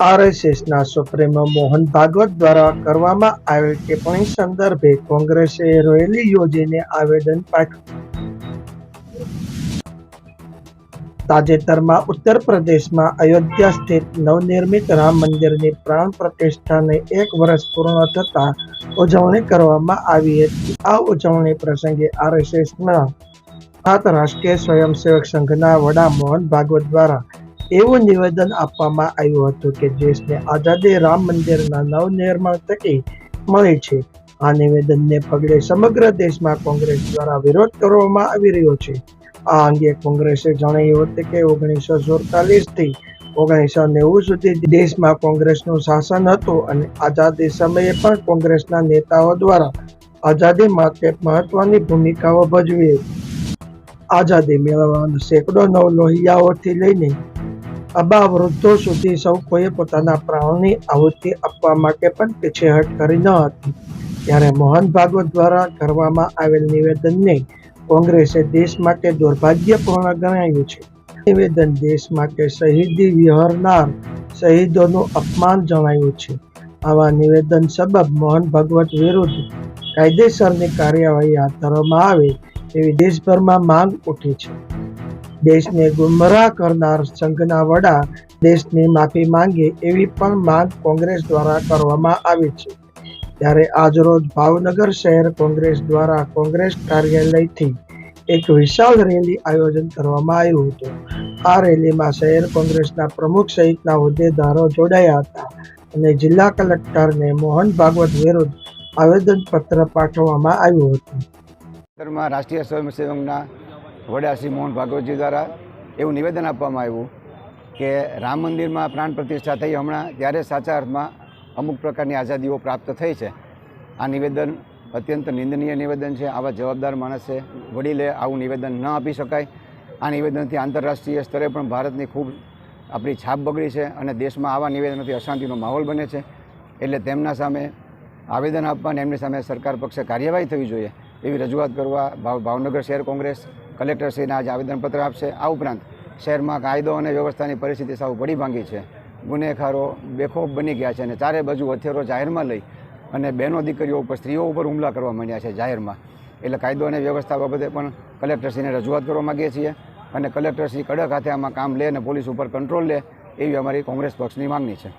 આરએસએસના supremo Mohan Bhagavat દ્વારા કરવામાં આવેલ ટિપ્પણી સંદર્ભે કોંગ્રેસે રેલી યોજીને આવેદન પાઠવ્યું. તાજેતરમાં ઉત્તર પ્રદેશમાં અયોધ્યા સ્થિત નવનિર્મિત રામ મંદિરની પ્રાણ પ્રતિષ્ઠાને એક વર્ષ પૂર્ણ થતા ઉજવણી કરવામાં આવી હતી. આ ઉજવણી પ્રસંગે આરએસએસના ભારત રાષ્ટ્રીય સ્વયંસેવક સંઘના વડા મોહન ભાગવત દ્વારા એવું નિવેદન આપવામાં આવ્યું હતું કે દેશને આઝાદી રામ મંદિરના નવનિર્માણ થકી મળી છે. આ નિવેદનને પગલે સમગ્ર દેશમાં કોંગ્રેસ દ્વારા વિરોધ કરવામાં આવી રહ્યો છે. આ અંગે કોંગ્રેસે જણાવ્યું હતું કે ઓગણીસો સુડતાલીસથી ઓગણીસો નેવું સુધી દેશમાં કોંગ્રેસનું શાસન હતું અને આઝાદી સમયે પણ કોંગ્રેસના નેતાઓ દ્વારા આઝાદી માટે મહત્વની ભૂમિકાઓ ભજવી આઝાદી મેળવવાના સેંકડો નવ લોહિયાઓથી લઈને અબા વૃદ્ધો સુધી સૌ કોઈએ પોતાના પ્રાણની આહુતિ આપવા માટે પણ પીછેહટ કરી ન હતી. ત્યારે મોહન ભાગવત દ્વારા કરવામાં આવેલ નિવેદનને કોંગ્રેસે દેશ માટે દુર્ભાગ્યપૂર્ણ ગણાવ્યું છે. નિવેદન દેશ માટે શહીદી વિહરનાર શહીદોનું અપમાન જણાયું છે. આવા નિવેદન સબબ મોહન ભાગવત વિરુદ્ધ કાયદેસરની કાર્યવાહી હાથ ધરવામાં આવે એવી દેશભરમાં માંગ ઉઠી છે. દેશને ગુમરાહ કરનાર સંઘના વડા દેશની માફી માંગે એવી પણ માંગ કોંગ્રેસ દ્વારા કરવામાં આવી છે. ત્યારે આજરોજ ભાવનગર શહેર કોંગ્રેસ દ્વારા કોંગ્રેસ કાર્યાલયથી એક વિશાળ રેલી આયોજન કરવામાં આવ્યું હતું. આ રેલીમાં શહેર કોંગ્રેસના પ્રમુખ સહિતના હોદ્દેદારો જોડાયા હતા અને જિલ્લા કલેક્ટરને મોહન ભાગવત વિરુદ્ધ આવેદનપત્ર પાઠવવામાં આવ્યું હતું. રાષ્ટ્રીય સ્વયંસેવકના વડા શ્રી મોહન ભાગવતજી દ્વારા એવું નિવેદન આપવામાં આવ્યું કે રામ મંદિરમાં પ્રાણ પ્રતિષ્ઠા થઈ હમણાં ત્યારે સાચા અર્થમાં અમુક પ્રકારની આઝાદીઓ પ્રાપ્ત થઈ છે. આ નિવેદન અત્યંત નિંદનીય નિવેદન છે. આવા જવાબદાર માણસે વડીલે આવું નિવેદન ન આપી શકાય. આ નિવેદનથી આંતરરાષ્ટ્રીય સ્તરે પણ ભારતની ખૂબ આપણી છાપ બગડી છે અને દેશમાં આવા નિવેદનોથી અશાંતિનો માહોલ બને છે. એટલે તેમના સામે આવેદન આપવા અને એમની સામે સરકાર પક્ષે કાર્યવાહી થવી જોઈએ એવી રજૂઆત કરવા ભાવ- ભાવનગર શહેર કોંગ્રેસ કલેક્ટરશ્રીને આજે આવેદનપત્ર આપશે. આ ઉપરાંત શહેરમાં કાયદો અને વ્યવસ્થાની પરિસ્થિતિ સાવ પડી ભાંગી છે. ગુનેખારો બેખોફ બની ગયા છે અને ચારે બાજુ હથિયારો જાહેરમાં લઈ અને બહેનો દીકરીઓ ઉપર સ્ત્રીઓ ઉપર હુમલા કરવા માંડ્યા છે જાહેરમાં. એટલે કાયદો અને વ્યવસ્થા બાબતે પણ કલેક્ટરશ્રીને રજૂઆત કરવા માગીએ છીએ અને કલેક્ટરશ્રી કડક હાથે આમાં કામ લે અને પોલીસ ઉપર કંટ્રોલ લે એવી અમારી કોંગ્રેસ પક્ષની માગણી છે.